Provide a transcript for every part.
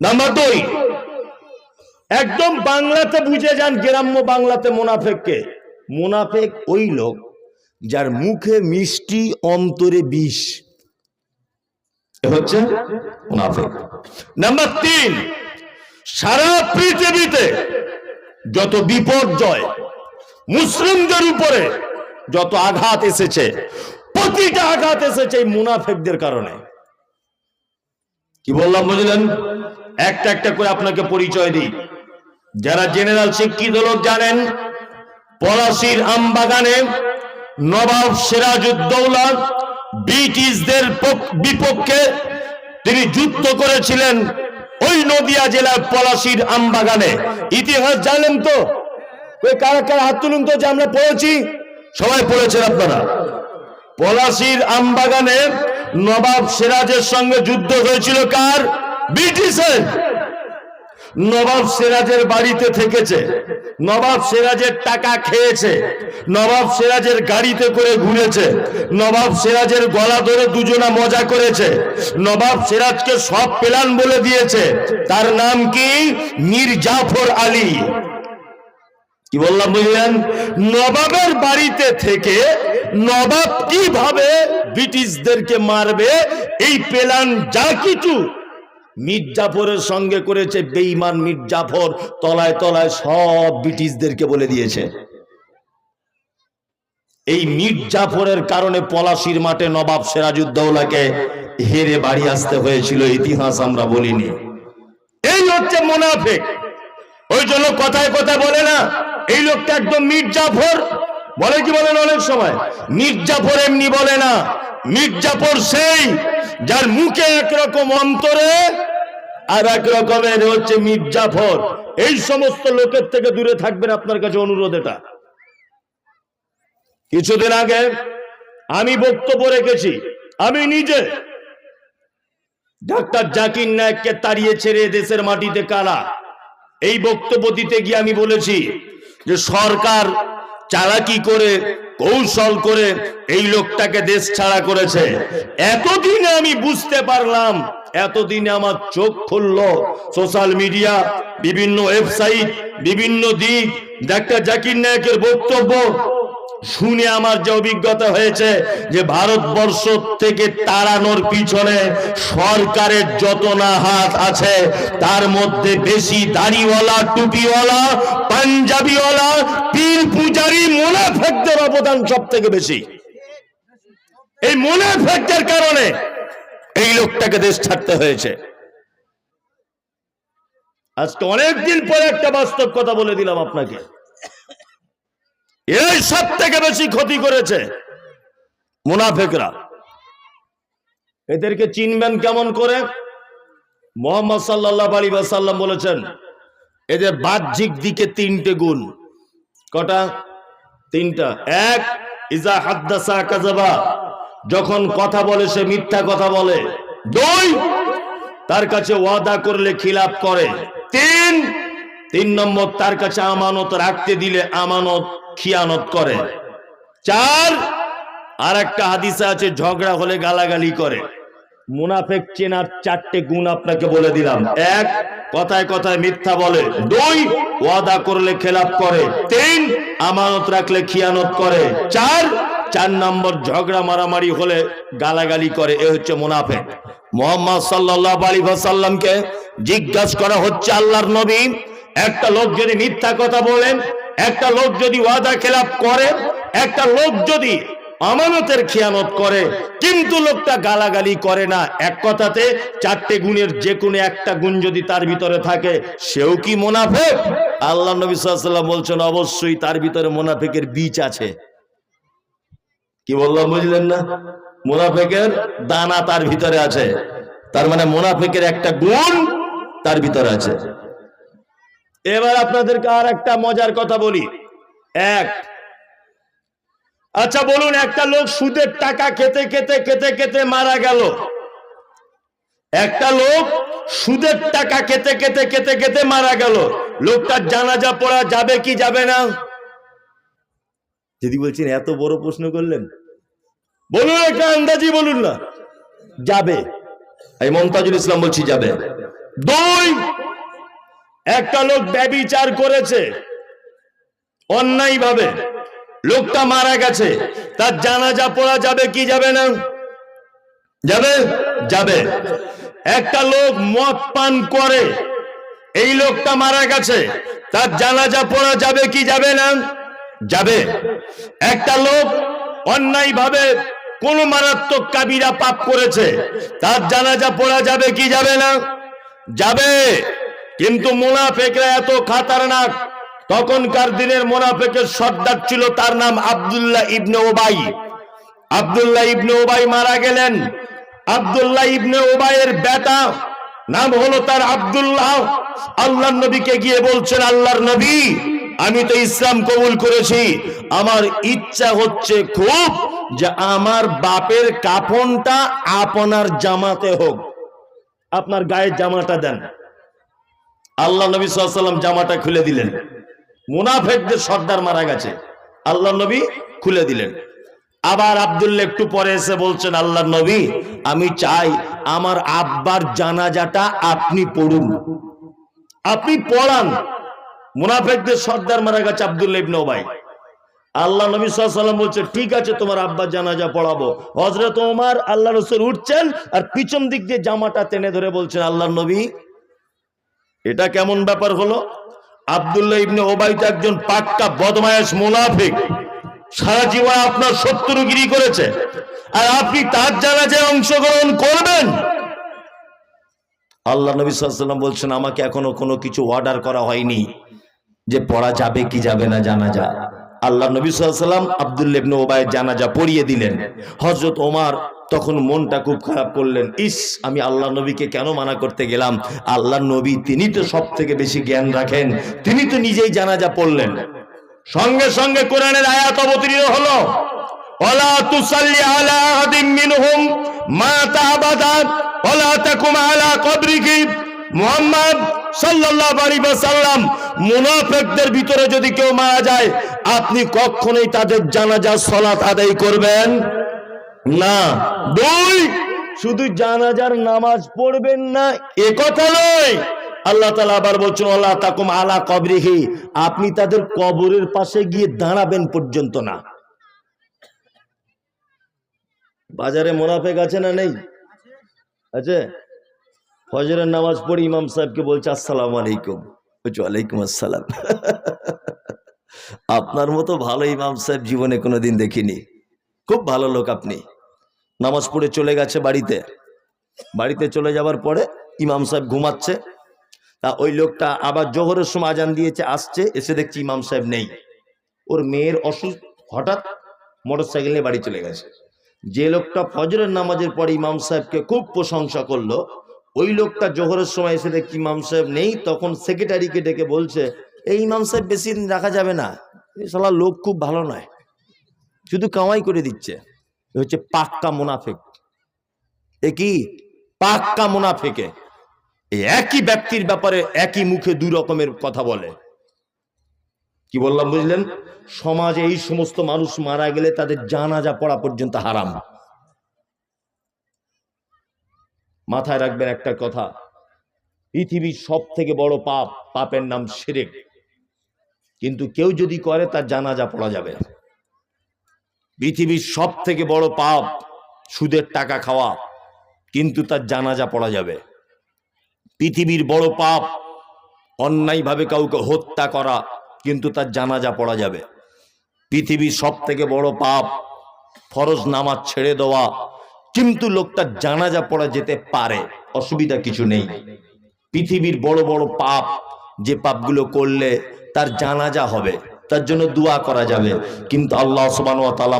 Number দুই, একদম বাংলাতে বুঝে যান গ্রাম্য বাংলাতে মোনাফেককে। মোনাফেক ওই লোক যার মুখে মিষ্টি অন্তরে বিষ। হচ্ছে মোনাফেক। নাম্বার তিন, সারা পৃথিবীতে যত বিপর্যয় মুসলিমদের উপরে যত আঘাত এসেছে, প্রতিটা আঘাত এসেছে এই মুনাফেকদের কারণে। কি বললাম বুঝলেন? একটা একটা করে আপনাকে পরিচয় দিই। যারা জেনারেল শিক্ষিত লোক জানেন, পলাশির আমবাগানে নবাব সিরাজউদ্দৌলা ব্রিটিশদের বিপক্ষে তিনি যুদ্ধ করেছিলেন ওই নদিয়া জেলার পলাশির আমবাগানে। ইতিহাস জানেন তো? ওই কারা কারা হাত তুলুন তো যে আমরা পড়েছি? সবাই পড়েছেন আপনারা। পলাশির আমবাগানে নবাব সিরাজের সঙ্গে যুদ্ধ হয়েছিল কার? ব্রিটিশের। নবাব সিরাজের বাড়িতে থেকেছে। নবাব সিরাজের টাকা খেয়েছে। নবাব সিরাজের গাড়িতে করে ঘুরেছে। নবাব সিরাজের গলা ধরে দুজনা মজা করেছে। নবাব সিরাজকে সব প্ল্যান বলে দিয়েছে। তার নাম কি? মীর জাফর আলী। কি বললাম বুঝলেন? নবাবের বাড়িতে থেকে নবাব কীভাবে ব্রিটিশদেরকে মারবে, এই প্ল্যান যা কিছু মির্জাফরের সঙ্গে করেছে, বেঈমান মির্জাফর তলায় তলায় সব ব্রিটিশদেরকে বলে দিয়েছে। এই মির্জাফরের কারণে পলাশির মাঠে নবাব সেরাজুদ্দৌলাকে হেরে বাড়ি আসতে হয়েছিল, ইতিহাস আমরা বলিনি। এই হচ্ছে মোনাফেক। ওই জন্য কথায় কথা বলে না এই লোকটা একদম মির্জাফর। বলে কি বলেন অনেক সময়? মির্জাফর এমনি বলে না। মির্জাফর সেই যার মুখে একরকম অন্তরে আর এক রকমের হচ্ছে মির্জাফর। এই সমস্ত লোকের থেকে দূরে থাকবেন আপনার কাছে অনুরোধ এটা। কিছুদিন আগে আমি বক্তব্য রেখেছি। আমি নিজে ডাক্তার জাকির নায়ককে তাড়িয়ে ছেড়ে দেশের মাটিতে কালা। এই বক্তব্য দিতে গিয়ে আমি বলেছি যে সরকার চালাকি করে, কৌশল করে এই লোকটাকে দেশ ছাড়া করেছে। এতদিনে আমি বুঝতে পারলাম, এতদিনে আমার চোখ খুলল। সোশ্যাল মিডিয়া, বিভিন্ন ওয়েবসাইট, বিভিন্ন দিক, ডাক্তার জাকির নায়কের বক্তব্য শুনে আমার যে অভিজ্ঞতা হয়েছে যে ভারতবর্ষ থেকে তাড়ানোর পিছনে সরকারের যত না হাত আছে, তার মধ্যে বেশি দাড়িওয়ালা, টুপিওয়ালা, পাঞ্জাবিওয়ালা পীর পূজারি মোনাফেকদের অবদান সব থেকে বেশি। এই মোনাফেকদের কারণে এই লোকটাকে দেশ ছাড়তে হয়েছে। আজকে অনেকদিন পরে একটা বাস্তব কথা বলে দিলাম আপনাকে। এই সব থেকে বেশি ক্ষতি করেছে মুনাফেকরা। এদেরকে চিনবেন কেমন করে? মোহাম্মদ সাল্লাহ আলী সাল্লাম বলেছেন, এদের বাহ্যিক দিকে তিনটে গুণ। কটা? তিনটা। এক, ইজা হাদ্দাসা কাজাবা যখন কথা বলে সে মিথ্যা কথা বলে। দুই, তার কাছে ওয়াদা করলে খিলাপ করে। তিন তিন নম্বর তার কাছে আমানত রাখতে দিলে আমানত খিয়ানত করে। চার আর একটা হাদিসে আছে, ঝগড়া হলে গালাগালি করে। মুনাফেক চেনার চারটে গুণ আপনাকে বলে দিলাম। এক, কথায় কথায় মিথ্যা বলে। দুই, ওয়াদা করলে খেলাপ করে। তিন, আমানত রাখলে খিয়ানত করে। চার চার নম্বর, ঝগড়া মারামারি হলে গালাগালি করে। এ হচ্ছে মুনাফেক। মোহাম্মদ সাল্লাহ আলী সাল্লামকে জিজ্ঞাসা করা হচ্ছে আল্লাহর নবী। একটা লোক যদি মিথ্যা কথা বলেন একটা লোক যদি ওয়াদা খেলাপ করে, একটা লোক যদি আমানতের খেয়ানত করে, কিন্তু লোকটা গালাগালি করে না, এক কথাতে চারটে গুণের যে কোনো একটা গুণ যদি তার ভিতরে থাকে, সেও কি মোনাফেক? আল্লাহ নবী সাল্লাম বলছেন, অবশ্যই তার ভিতরে মোনাফেকের বীজ আছে। কি বললাম, বুঝলেন না? মোনাফেকের দানা তার ভিতরে আছে। তার মানে মোনাফেকের একটা গুণ তার ভিতরে আছে। এবার আপনাদেরকে আর একটা মজার কথা বলি। এক। আচ্ছা বলুন, একটা লোক সুদের টাকা খেতে খেতে খেতে খেতে মারা গেল। একটা লোক সুদের টাকা খেতে খেতে খেতে খেতে মারা গেল। লোকটার জানাজা পড়া যাবে কি যাবে না? যদি বলছেন, এত বড় প্রশ্ন করলেন। বলুন, একটা আন্দাজি বলুন না। যাবে। এই মমতাজুল ইসলাম বলছি যাবে। দুই একটা লোক ব্যবিচার করেছে অন্যায় ভাবে লোকটা মারা গেছে। তার জানাজা পড়া যাবে কি যাবে না? যাবে? যাবে। একটা লোক মদ পান করে, এই লোকটা মারা গেছে। তার জানাজা পড়া যাবে কি যাবে না? যাবে। একটা লোক অন্যায় ভাবে কোন মারাত্মক কাবিরা পাপ করেছে। তার জানাজা পড়া যাবে কি যাবে না? যাবে। কিন্তু মোনাফেকরা এত খাতারনাক। তখনকার দিনের মোনাফেকের সর্দার ছিল তার নাম আবদুল্লাহ ইবনে ওবাই আব্দুল্লাহ ইবনে ওবাই মারা গেলেন। আবদুল্লাহ ইবনে ওবাইয়ের বেটা নাম হলো তার আব্দুল্লাহ। আল্লাহর নবীকে গিয়ে বলছেন, আল্লাহর নবী, আমি তো ইসলাম কবুল করেছি। আমার ইচ্ছা হচ্ছে খুব যে আমার বাপের কাফনটা আপনার জামাতে হোক। আপনার গায়ের জামাটা দেন। আল্লাহ নবী সাল্লাম জামাটা খুলে দিলেন। মুনাফেকদের সর্দার মারা গেছে। আল্লাহ নবী খুলে দিলেন। আবার আব্দুল্লাহ একটু পরে এসে বলছেন, আল্লাহ নবী, আমি চাই আমার আব্বার জানাজাটা আপনি পড়ুন। আপনি পড়ান। মুনাফেকদের সর্দার মারা গেছে আব্দুল্লাহ ইবনে ওবাই আল্লাহ নবী সাল্লাম বলছে, ঠিক আছে, তোমার আব্বা জানাজা পড়াবো। হজরত ওমর, আল্লাহ রসুল উঠছেন আর পিছন দিক দিয়ে জামাটা টেনে ধরে বলছেন, আল্লাহ নবী এটা কেমন ব্যাপার হলো? আবদুল্লাহ ইবনে ওবাইদ একজন পাক্কা বদমায়াস মুনাফিক। সারা জীবন আপনার শত্রুগিরি করেছে। আর আপনি তার জানাজায় অংশগ্রহণ করবেন? আল্লাহ নবী সাল্লাম বলছেন, আমাকে এখনও কোনো কিছু অর্ডার করা হয়নি যে পড়া যাবে কি যাবে না জানাজা আল্লাহ নবী সাল্লাম আবদুল্লাহ ইবনে ওবায়ের জানাজা পড়িয়ে দিলেন। হজরত ওমার তখন মনটা খুব খারাপ করলেন। ইস, আমি আল্লাহ নবীকে কেন মানা করতে গেলাম? আল্লাহ নবী, তিনি তো সব থেকে বেশি জ্ঞান রাখেন। তিনি তো নিজেই জানাজা পড়লেন। সঙ্গে সঙ্গে কোরআনের আয়াত অবতীর্ণ হলো। আলা মাতা আবাদান ওয়ালা তাকুম আলা কবরিহি মুহাম্মদ সাল্লাল্লাহু আলাইহি ওয়াসাল্লাম মুনাফিকদের ভিতরে যদি কেউ মারা যায়, আপনি কখনোই তাদের জানাজা, সালাত আদায় করবেন না। দুই, শুধু জানাজার নামাজ পড়বেন না, এ কথা নয়। আল্লাহ তালা আবার বলছেন আল্লাহ তাকুম আলা কবরিহি। আপনি তাদের কবরের পাশে গিয়ে দাঁড়াবেন পর্যন্ত না। বাজারে মোনাফেক আছে না নেই? আছে। ফজরের নামাজ পড়ে ইমাম সাহেবকে বলছে, আসসালাম আলাইকুম। বলছে, ওয়ালাইকুম আসসালাম। আপনার মতো ভালো ইমাম সাহেব জীবনে কোনোদিন দেখিনি। খুব ভালো লোক আপনি। নামাজ পড়ে চলে গেছে বাড়িতে। বাড়িতে চলে যাবার পরে ইমাম সাহেব ঘুমাচ্ছে। তা ওই লোকটা আবার জোহরের সময় আজান দিয়েছে, আসছে, এসে দেখছি ইমাম সাহেব নেই। ওর মেয়ের অসুস্থ, হঠাৎ মোটর সাইকেল নিয়ে বাড়ি চলে গেছে। যে লোকটা ফজরের নামাজের পরে ইমাম সাহেবকে খুব প্রশংসা করল ওই লোকটা জোহরের সময় এসে দেখি ইমাম সাহেব নেই, তখন সেক্রেটারিকে ডেকে বলছে, এই ইমাম সাহেব বেশি দিন রাখা যাবে না। শালা লোক খুব ভালো নয়। শুধু কামাই করে দিচ্ছে। হচ্ছে পাক্কা মুনাফেক। এ কি? পাক্কা মুনাফেকে। এই একই ব্যক্তির ব্যাপারে একই মুখে দু রকমের কথা বলে। কি বললাম বুঝলেন? সমাজে এই সমস্ত মানুষ মারা গেলে তাদের জানাজা পড়া পর্যন্ত হারাম। মাথায় রাখবেন একটা কথা। পৃথিবীর সব থেকে বড় পাপ, পাপের নাম শিরেক কিন্তু কেউ যদি করে, তার জানাজা পড়া যাবে পৃথিবীর সব থেকে বড় পাপ, সুদের টাকা খাওয়া, কিন্তু তার জানাজা পড়া যাবে। পৃথিবীর বড় পাপ, অন্যায়ভাবে কাউকে হত্যা করা, কিন্তু তার জানাজা পড়া যাবে। পৃথিবীর সব থেকে বড় পাপ, ফরজ নামাজ ছেড়ে দেওয়া কিন্তু লোকটার জানাজা পড়া যেতে পারে, অসুবিধা কিছু নেই। পৃথিবীর বড় বড় পাপ যে পাপগুলো করলে তার জানাজা হবে, তার জন্য দোয়া করা যাবে। কিন্তু আল্লাহ ওয়া তাআলা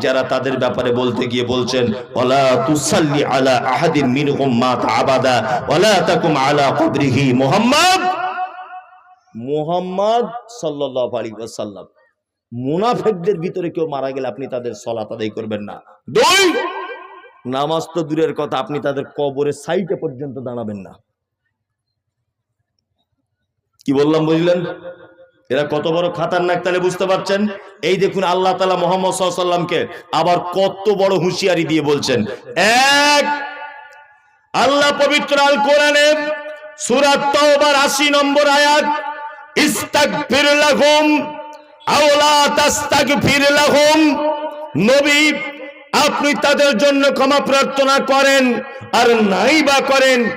যারা তাদের ব্যাপারে বলতে গিয়ে বলছেন মুনাফিকদের ভিতরে কেউ মারা গেলে আপনি তাদের সলাত আদায় করবেন না। দুই নামাজ তো দূরের কথা, আপনি তাদের কবরের সাইটে পর্যন্ত দাঁড়াবেন না। কি বললাম, বুঝলেন? এরা কত বড় খাতারনাক তাহলে বুঝতে পারছেন? এই দেখুন, আল্লাহ তালা মোহাম্মদ সাল্লামকে আবার কত বড় হুঁশিয়ারি দিয়ে বলছেন। এক, আল্লাহ পবিত্র আল কোরআনে সুরাত তওবার 80 নম্বর আয়াত, ইস্তাগফির লাহুম আও লা তাস্তাগফির লাহুম। নবী আপনি তাদের জন্য ক্ষমা প্রার্থনা করেন আর নাই বা করেন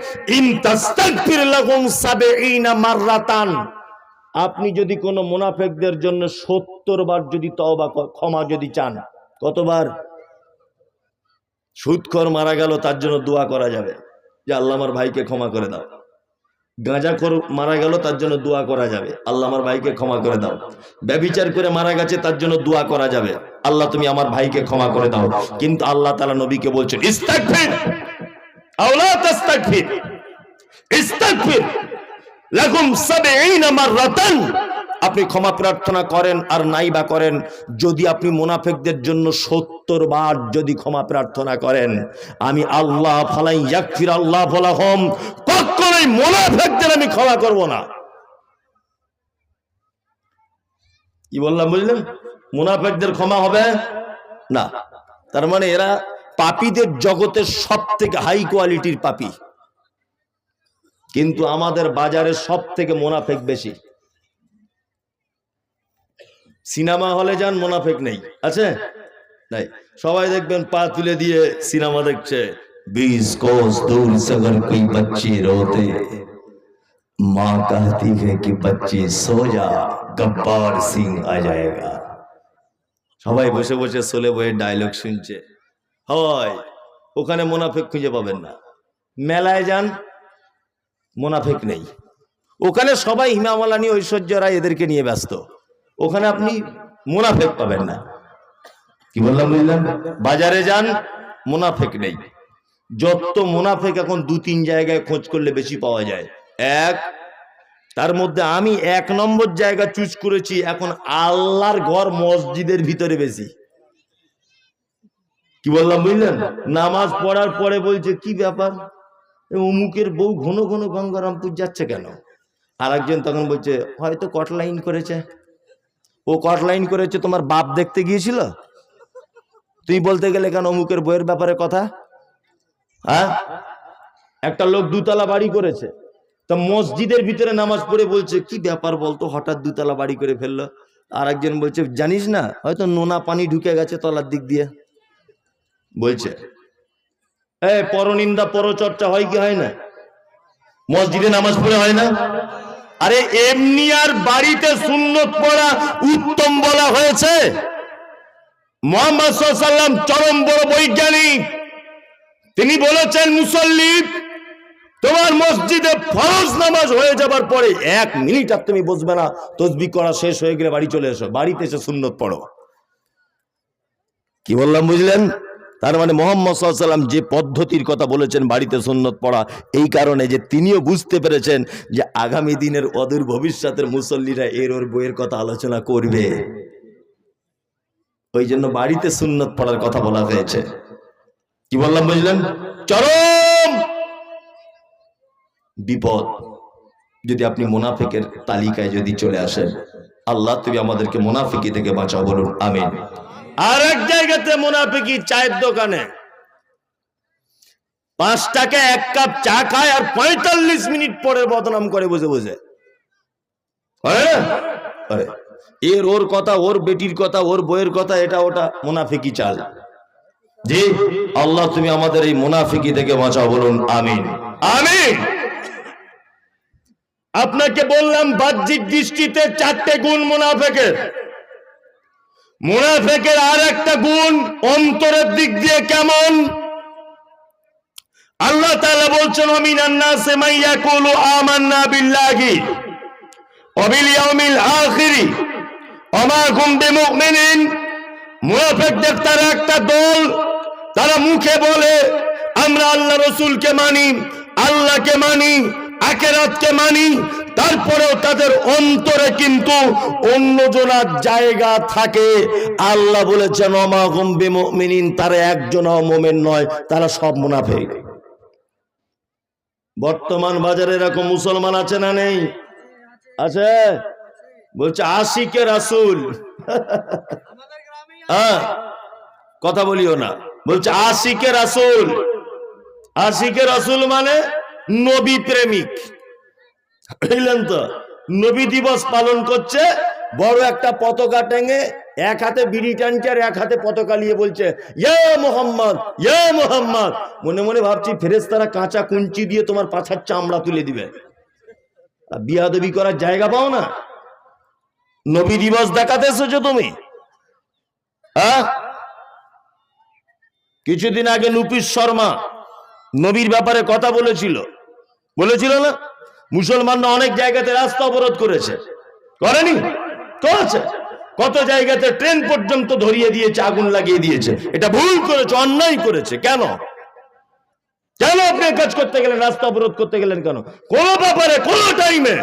আপনি যদি কোনো মুনাফেকদের জন্য সত্তর বার যদি তওবা ক- ক্ষমা যদি চান, কতবার? সুদখর মারা গেল, তার জন্য দোয়া করা যাবে। যে আল্লাহ আমার ভাইকে ক্ষমা করে দাও। গাঁজাখোর মারা গেল, তার জন্য দোয়া করা যাবে। আল্লাহ আমার ভাইকে ক্ষমা করে দাও। ব্যবিচার করে মারা গেছে, তার জন্য দোয়া করা যাবে। আল্লাহ, তুমি আমার ভাইকে ক্ষমা করে দাও। কিন্তু আল্লাহ তালা নবীকে বলছেন আপনি ক্ষমা প্রার্থনা করেন আর নাই বা করেন। যদি আপনি মুনাফিকদের জন্য সত্তর বার যদি ক্ষমা প্রার্থনা করেন, আমি আল্লাহ ফালাই ইয়াকফির আল্লাহ ফলাহম কখনোই মুনাফিকদের আমি ক্ষমা করব না। কি বললাম বুঝলেন? মুনাফিকদের ক্ষমা হবে? না। তার মানে এরা পাপীদের জগতের সব থেকে হাই কোয়ালিটির পাপী। কিন্তু আমাদের বাজারে সব থেকে মোনাফেক বেশি। সিনেমা হলে যান, মোনাফেক নেই। আছে? নাই। সবাই দেখবেন পা তুলে দিয়ে সিনেমা দেখছে। बीस कोस दूर से अगर कोई बच्चे रोते माँ कहती है कि बच्चे सो जा गब्बार सिंह आ जाएगा সবাই বসে বসে সোলে বয়ে ডায়লগ শুনছে হয় ওখানে মোনাফেক খুঁজে পাবেন না মেলায় যান মোনাফেক নেই ওখানে সবাই হিমামালানি ঐশ্বর্য রায় এদেরকে নিয়ে ব্যস্ত ওখানে আপনি মোনাফেক পাবেন না কি বললাম বুঝলাম বাজারে যান মুনাফেক নেই যত মুনাফেক এখন দু, তিন জায়গায় খোঁজ করলে বেশি পাওয়া যায়। এক, তার মধ্যে আমি এক নম্বর জায়গা চুজ করেছি, এখন আল্লাহর ঘর মসজিদের ভিতরে বেশি। কি বললাম বুঝলেন? নামাজ পড়ার পরে বলছে, কি ব্যাপার? অমুকের বউ ঘন ঘন গঙ্গারামপুর যাচ্ছে কেন? আর একজন তখন বলছে, হয়তো কটলাইন করেছে। ও কটলাইন করেছে তোমার বাপ দেখতে গিয়েছিল? তুই বলতে গেলে কেন অমুকের বইয়ের ব্যাপারে কথা? হ্যাঁ? একটা লোক দুতলা বাড়ি করেছে। তা মসজিদের ভিতরে নামাজ পড়ে বলছে, কি ব্যাপার বলতো, হঠাৎ দুতলা বাড়ি করে ফেলল? আর একজন বলছে, জানিস না, হয়তো নোনা পানি ঢুকে গেছে তলার দিক দিয়ে। বলছে, এ, পরনিন্দা, পরচর্চা হয় কি হয় না? মসজিদে নামাজ পড়ে হয় না? আরে, এমনি আর বাড়িতে সুন্নত পড়া উত্তম বলা হয়েছে। মোহাম্মদ সাল্লাম চরম বড় বৈজ্ঞানিক। তিনি বলেছেন, মুসল্লি, তোমার মসজিদে ফরজ নামাজ হয়ে যাবার পরে এক মিনিট আর তুমি বসবে না। তসবি করা শেষ হয়ে গেলে বাড়ি চলে এসো। বাড়িতে এসে সুন্নত পড়ো। কি বললাম, বুঝলেন? তার মানে মোহাম্মদ সাল্লাম যে পদ্ধতির কথা বলেছেন, বাড়িতে সুন্নত পড়া, এই কারণে যে তিনিও বুঝতে পেরেছেন যে আগামী দিনের অদূর ভবিষ্যতের মুসল্লিরা এর ওর বইয়ের কথা আলোচনা করবে। ওই জন্য বাড়িতে সুন্নত পড়ার কথা বলা হয়েছে। কি বললাম বুঝলেন? চরম বিপদ। যদি আপনি মোনাফিকের তালিকায় যদি চলে আসেন, আল্লাহ তুমি আমাদেরকে মোনাফিকি থেকে বাঁচাও বলুন, আমিন। আর এক জায়গাতে মোনাফিকি চায়ের দোকানে। পাঁচ টাকা এক কাপ চা খায় আর পঁয়তাল্লিশ মিনিট পরে বদনাম করে বসে করে এর ওর কথা, ওর বেটির কথা, ওর বইয়ের কথা, এটা ওটা মুনাফিকি চাল। জি, আল্লাহ তুমি আমাদের এই মুনাফিকি থেকে বাঁচাও, বলুন, আমিন। আমিন। আপনাকে বললাম, বাহ্যিক দৃষ্টিতে চারটে গুণ মুনাফেকের। মুনাফেকের আর একটা গুণ অন্তরের দিক দিয়ে কেমন? আল্লাহ তাআলা বলছেন অমিনান নাসে মাইয়াকুলু আমান্না বিল্লাহি অবিল ইয়াউমিল আখিরি অমা হুম বিমুমিনিন। মুনাফিকদের তারা একটা দল তারা মুখে বলে আমরা আল্লাহ রসুলকে মানি আল্লাহকে মানি আখেরাতকে মানি। তারপরেও তাদের অন্তরে কিন্তু অন্য জনার জায়গা থাকে। আল্লাহ বলেছেন তারা একজন মোমেন নয় তারা সব মুনাফিক। বর্তমান বাজারে এরকম মুসলমান আছে না নেই? আছে? বলছে আশিকে রাসুল। হ্যাঁ। কথা বলিও না। বলছে, আশিকে রাসুল। আশিকে রাসুল মানে নবী প্রেমিক। বুঝলেন তো? নবী দিবস পালন করছে, বড় একটা পতাকা টেঙে এক হাতে বিড়ি টানছে আর এক হাতে পতাকা নিয়ে বলছে মোহাম্মদ মোহাম্মদ। মনে মনে ভাবছি ফেরেস্তারা কাঁচা কুঞ্চি দিয়ে তোমার পাছার চামড়া তুলে দিবে। বিয়াদবি করার জায়গা পাও না। নবী দিবস দেখাতে এসেছ তুমি? হ্যাঁ? কিছুদিন আগে নুপিস শর্মা নবীর ব্যাপারে কথা বলেছিল। বলেছিল না? মুসলমানরা অনেক জায়গাতে রাস্তা অবরোধ করেছে। করেনি? করেছে। কত জায়গাতে ট্রেন পর্যন্ত ধরিয়ে দিয়েছে, আগুন লাগিয়ে দিয়েছে। এটা ভুল করেছে, অন্যায় করেছে। কেন? কেন আপনি কাজ করতে গেলেন, রাস্তা অবরোধ করতে গেলেন কেন? কোন ব্যাপারে, কোন টাইমে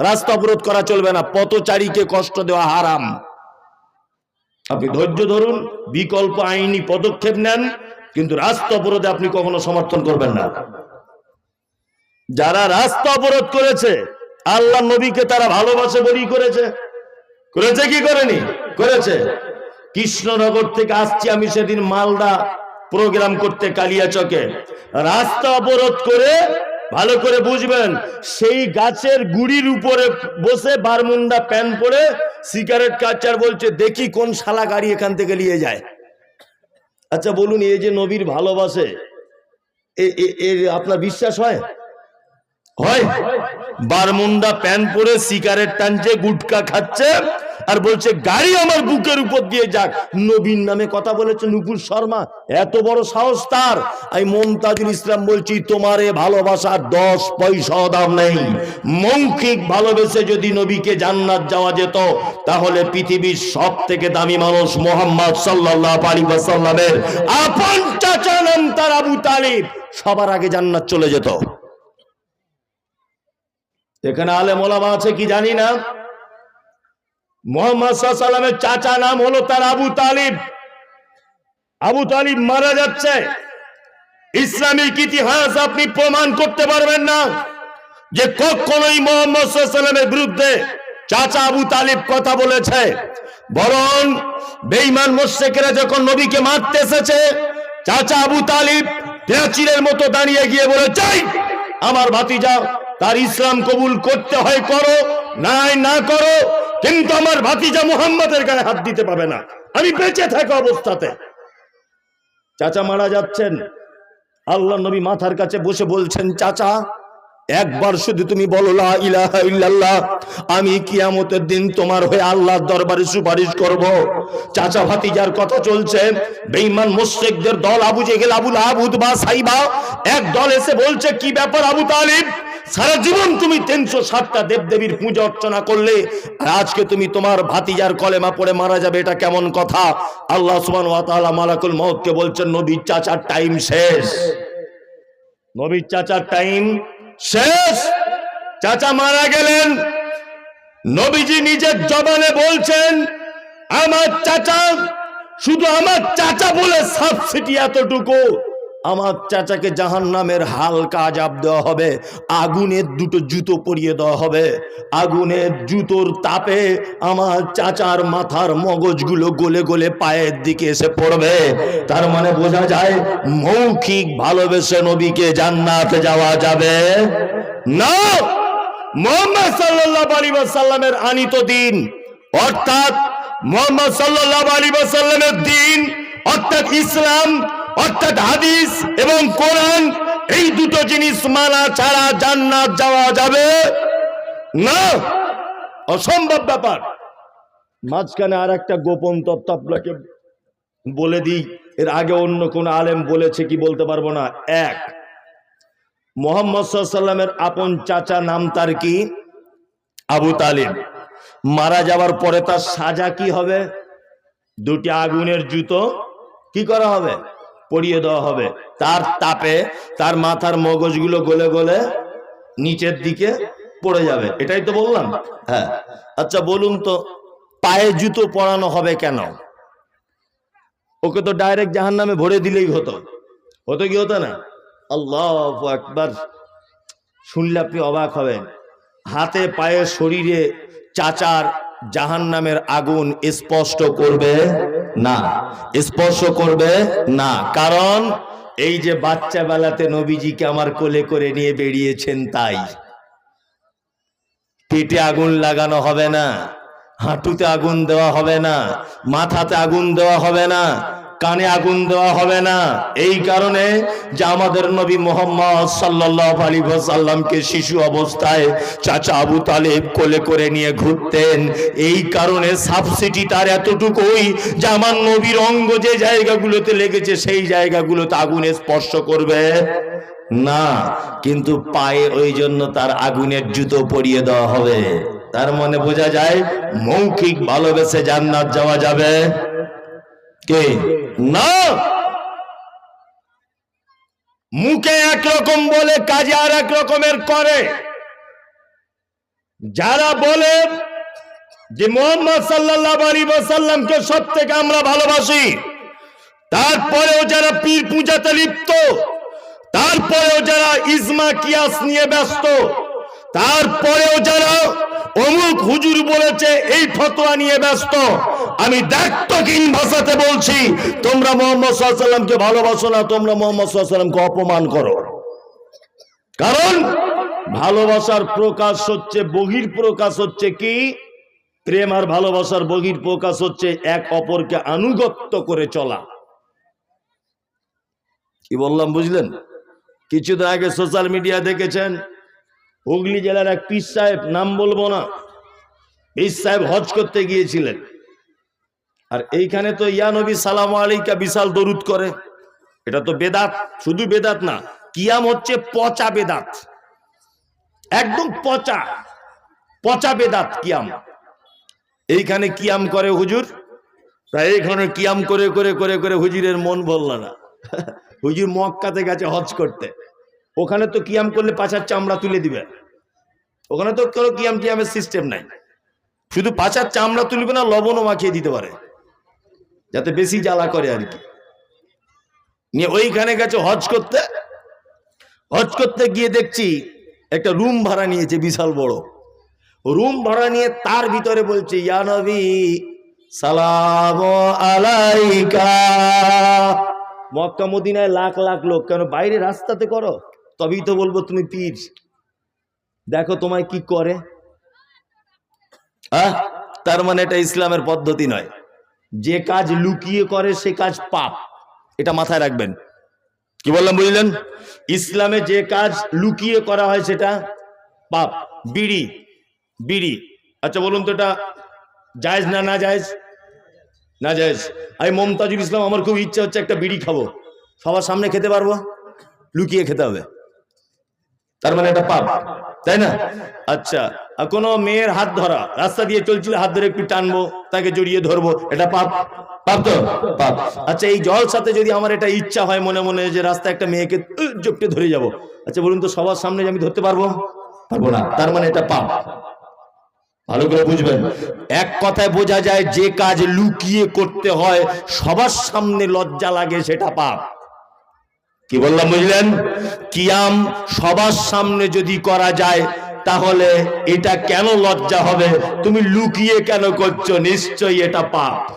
রাস্তা অবরোধ করা চলবে না। পথচারীকে কষ্ট দেওয়া হারাম। আপনি ধৈর্য ধরুন, বিকল্প আইনি পদক্ষেপ নেন, কিন্তু রাস্তা অবরোধে আপনি কখনো সমর্থন করবেন না। যারা রাস্তা অবরোধ করেছে, আল্লাহ নবীকে তারা ভালোবাসে বলেই করেছে। করেছে কি করেনি? করেছে। কৃষ্ণনগর থেকে আসছি আমি সেদিন মালদা প্রোগ্রাম করতে কালিয়াচকে। রাস্তা অবরোধ করে ভালো করে বুঝবেন, সেই গাছের গুড়ির উপরে বসে বারমুন্ডা প্যান পরে সিগারেট কাচার বলছে, দেখি কোন শালা গাড়ি এখান থেকে নিয়ে যায়। আচ্ছা বলুন, এই যে নবীর ভালোবাসে আপনার বিশ্বাস হয়? হয়। বারমুন্ডা প্যান পরে সিগারেট টানছে, গুটকা খাচ্ছে আর বলছে, গাড়ি আমার বুকের উপর দিয়ে যাক। নবীন নামে কথা বলেছে নুপুর শর্মা। এত বড় সাহস তার। আমি মমতাজুল ইসলাম বলছি, তোমারে ভালোবাসার দশ পয়সা দাম নেই। মৌখিক ভালোবেসে যদি নবীকে জান্নাত যাওয়া যেত, তাহলে পৃথিবীর সব থেকে দামি মানুষ মোহাম্মদ সাল্লাহ আলী সাল্লামের আপন চাচা নাম তার আবু তালিব। সবার আগে জান্নাত চলে যেত। এখানে আলে মোলামা আছে কি জানি না? মোহাম্মদ সাল্লামের চাচা নাম হলো তার আবু তালিব। আবু তালিব মারা যাচ্ছে। ইসলামিক ইতিহাস আপনি প্রমাণ করতে পারবেন না যে কখনোই মোহাম্মদ সাল্লামের বিরুদ্ধে চাচা আবু তালিব কথা বলেছে। বরং বেঈমান মোশেকেরা যখন নবীকে মারতে এসেছে, চাচা আবু তালিব প্রাচীরের মতো দাঁড়িয়ে গিয়ে বলে চাই আমার ভাতিজা, তার ইসলাম কবুল করতে হয়, করো, নাই না করো কিন্তু আমার ভাতিজা মোহাম্মদের গায়ে হাত দিতে পাবে না। আমি বেঁচে থাকা অবস্থাতে। চাচা মারা যাচ্ছেন। আল্লাহ নবী মাথার কাছে বসে বলছেন, চাচা, একবার শুধু তুমি বলো ইল্লাল্লাহ, আমি কিয়ামতের দিন তোমার হয়ে আল্লাহর দরবারে সুপারিশ করব। চাচা ভাতিজার কথা চলছে। বেঈমান মুশরিকদের দল আবু জেহেল আবুল আবুদ বা সাইবা, এক দল এসে বলছে, কি ব্যাপার আবু তালিব? সারা জীবন তুমি তিনশো ষাটটা দেবদেবীর পূজা অর্চনা করলে আজকে তুমি তোমার ভাতিজার কলেমা পড়ে মারা যাবে, এটা কেমন কথা? আল্লাহ তাআলা মালাকুল মউতকে বলছেন, নবীর চাচার টাইম শেষ। নবীর চাচার টাইম শেষ। চাচা মারা গেলেন। নবীজি নিজের জবানে বলছেন, আমার চাচা, শুধু আমার চাচা বলে সাবসিডি এতটুকু। আমার চাচাকে জাহান নামের হালকা আজাব দেওয়া হবে, আগুনের দুটো জুতো পরিয়ে দেওয়া হবে। আগুনের জুতোর তাপে আমার চাচার মাথার মগজগুলো গলে গলে পায়ের দিকে এসে পড়বে। তার মানে বোঝা যায় মৌখিক ভালোবেসে নবীকে জান্নাতে যাওয়া যাবে না। মোহাম্মদ সাল্লাহ আলী সাল্লামের আনিত দিন, অর্থাৎ মোহাম্মদ সাল্লাহ আলী সাল্লামের দিন, অর্থাৎ ইসলাম অর্থাৎ হাদিস এবং কোরআন, এই দুটো জিনিস মানা ছাড়া জান্নাত যাওয়া যাবে না। অসম্ভব ব্যাপার। মাঝখানে আর একটা গোপন তত্ত্ব আপনাকে বলে দিই। এর আগে অন্য কোন আলেম বলেছে কি বলতে পারব না? এক, মোহাম্মদ সাল্লামের আপন চাচা নাম তার কি? আবু তালিম মারা যাওয়ার পরে তার সাজা কি হবে? দুটি আগুনের জুতো কি করা হবে? পরিয়ে দেওয়া হবে। তার তাপে তার মাথার মগজগুলো গলে গলে নিচের দিকে পড়ে যাবে। এটাই তো বললাম। হ্যাঁ। আচ্ছা বলুন তো, পায়ে জুতো পরানো হবে কেন? ওকে তো ডাইরেক্ট জাহান নামে ভরে দিলেই হতো। হতো কি হতো না? আল্লাহ একবার শুনলে আপনি অবাক হবেন। হাতে, পায়ে, শরীরে চাচার জাহান নামের আগুন স্পষ্ট করবে না। স্পর্শ করবে না। কারণ এই যে বাচ্চা বেলাতে নবীজিকে আমার কোলে করে নিয়ে বেরিয়েছেন তাই। পেটে আগুন লাগানো হবে না, হাঁটুতে আগুন দেওয়া হবে না, মাথাতে আগুন দেওয়া হবে না কানে আগুন দেওয়া হবে না। এই কারণে যে আমাদের নবী মোহাম্মদ সাল্লাল্লাহু আলাইহি ওয়াসাল্লামকে শিশু অবস্থায় চাচা আবু তালেব কোলে করে নিয়ে ঘুরতেন। এই কারণে সাবসিডি তার এতটুকুই যে আমার নবীর অঙ্গ যে জায়গাগুলোতে লেগেছে, সেই জায়গাগুলোতে আগুনে স্পর্শ করবে না। কিন্তু পায়ে ওই জন্য তার আগুনের জুতো পরিয়ে দেওয়া হবে। তার মানে বোঝা যায়, মৌখিক ভালোবেসে জান্নাত যাওয়া যাবে। কে? না। মুখে একরকম বলে, কাজে আর এক রকমের করে। যারা বলে যে মোহাম্মদ সাল্লাহ আলী সাল্লামকে সব থেকে আমরা ভালোবাসি, তারপরেও যারা পীর পূজাতে লিপ্ত, তারপরেও যারা ইজমা, কিয়াস নিয়ে ব্যস্ত, তারপরেও যারা অমুক হুজুর বলেছে, এই ফতোয়া নিয়ে ব্যস্ত। আমি দায়িত্বহীন ভাষাতে বলছি, তোমরা মোহাম্মদ সাল্লামকে ভালোবাসো না, তোমরা মোহাম্মদ সাল্লামকে অপমান করো। কারণ ভালোবাসার প্রকাশ হচ্ছে, বহির প্রকাশ হচ্ছে কি? প্রেম আর ভালোবাসার বহির প্রকাশ হচ্ছে এক অপরকে আনুগত্য করে চলা। কি বললাম, বুঝলেন? কিছুদিন আগে সোশ্যাল মিডিয়া দেখেছেন হুগলি জেলার এক পীর সাহেব, নাম বলব না, পীর সাহেব হজ করতে গিয়েছিলেন। আর এইখানে তো ইয়া নবী সালাম আলাইকা বিশাল দরুদ করে। এটা তো বেদাত, শুধু বেদাত না, কিয়াম হচ্ছে পচা বেদাত। একদম পচা পচা বেদাত কিয়াম। এইখানে কিয়াম করে হুজুর, তাই এইখানে কিয়াম করে করে করে করে হুজুরের মন বলল না। হুজুর মক্কাতে গেছে হজ করতে। ওখানে তো কিয়াম করলে পাছার চামড়া তুলে দিবে। ওখানে তো কোনো কিয়াম টিয়ামের সিস্টেম নাই। শুধু পাছার চামড়া তুলবে না, লবণও মাখিয়ে দিতে পারে। যাতে বেশি জ্বালা করে আর কি। নিয়ে ওইখানে গেছে হজ করতে। হজ করতে গিয়ে দেখছি একটা রুম ভাড়া নিয়েছে বিশাল বড়। রুম ভাড়া নিয়ে তার ভিতরে বলছে, ইয়া নবী, সালাম আলাইকা। মক্কা, মদিনায় লাখ লাখ লোক, কেন বাইরে রাস্তাতে করো? তবেই তো বলব তুমি পীর। দেখো তোমায় কি করে। আহ তার মানে এটা ইসলামের পদ্ধতি নয়। যে কাজ লুকিয়ে করে সে কাজ পাপ। এটা মাথায় রাখবেন। কি বললাম, বুঝলেন? ইসলামে যে কাজ লুকিয়ে করা হয় সেটা পাপ। বিড়ি। বিড়ি। আচ্ছা বলুন তো এটা জায়েজ না না জায়েজ? না জায়েজ। আমি মমতাজুল ইসলাম, আমার খুব ইচ্ছা হচ্ছে একটা বিড়ি খাব। সবার সামনে খেতে পারব? লুকিয়ে খেতে হবে। তার মানে এটা পাপ, তাই না? আচ্ছা কোনো মেয়ের হাত ধরা, রাস্তা দিয়ে চলছিল, হাত ধরে একটু টানবো, তাকে জড়িয়ে ধরবো, এটা পাপ? পাপ তো? পাপ। আচ্ছা এই জল সাথে যদি আমার এটা ইচ্ছা হয় মনে মনে যে রাস্তায় একটা মেয়েকে জপটে ধরে যাব আচ্ছা বলুন তো সবার সামনে আমি ধরতে পারব? পারব না, তার মানে এটা পাপ। ভালো করে বুঝবেন। এক কথায় বোঝা যায়, যে কাজ লুকিয়ে করতে হয়, সবার সামনে লজ্জা লাগে, সেটা পাপ। কি বললাম, বুঝলেন? কিয়াম সবার সামনে যদি করা যায়, তাহলে এটা কেন লজ্জা হবে? তুমি লুকিয়ে কেন করছ? নিশ্চয়ই এটা পাপ।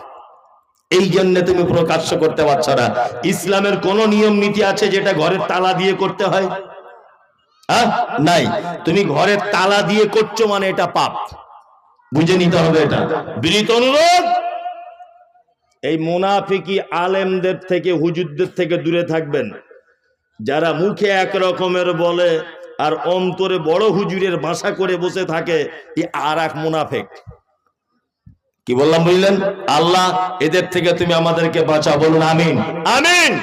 এই জন্য তুমি প্রকাশ্য করতে পারছ না। ইসলামের কোন নিয়ম নীতি আছে যেটা ঘরের তালা দিয়ে করতে হয়? নাই। তুমি ঘরের তালা দিয়ে করছ মানে এটা পাপ। বুঝে নিতে হবে এটা। বিনীত অনুরোধ? এই মুনাফিকি আলেমদের থেকে, হুজুরদের থেকে দূরে থাকবেন। যারা মুখে এক রকমের বলে আর অন্তরে বড় হুজুরের বাসা করে বসে থাকে আর এক মুনাফেক। কি বললাম বুঝলেন? আল্লাহ এদের থেকে তুমি আমাদেরকে বাঁচা বলুন আমিন। আমিন।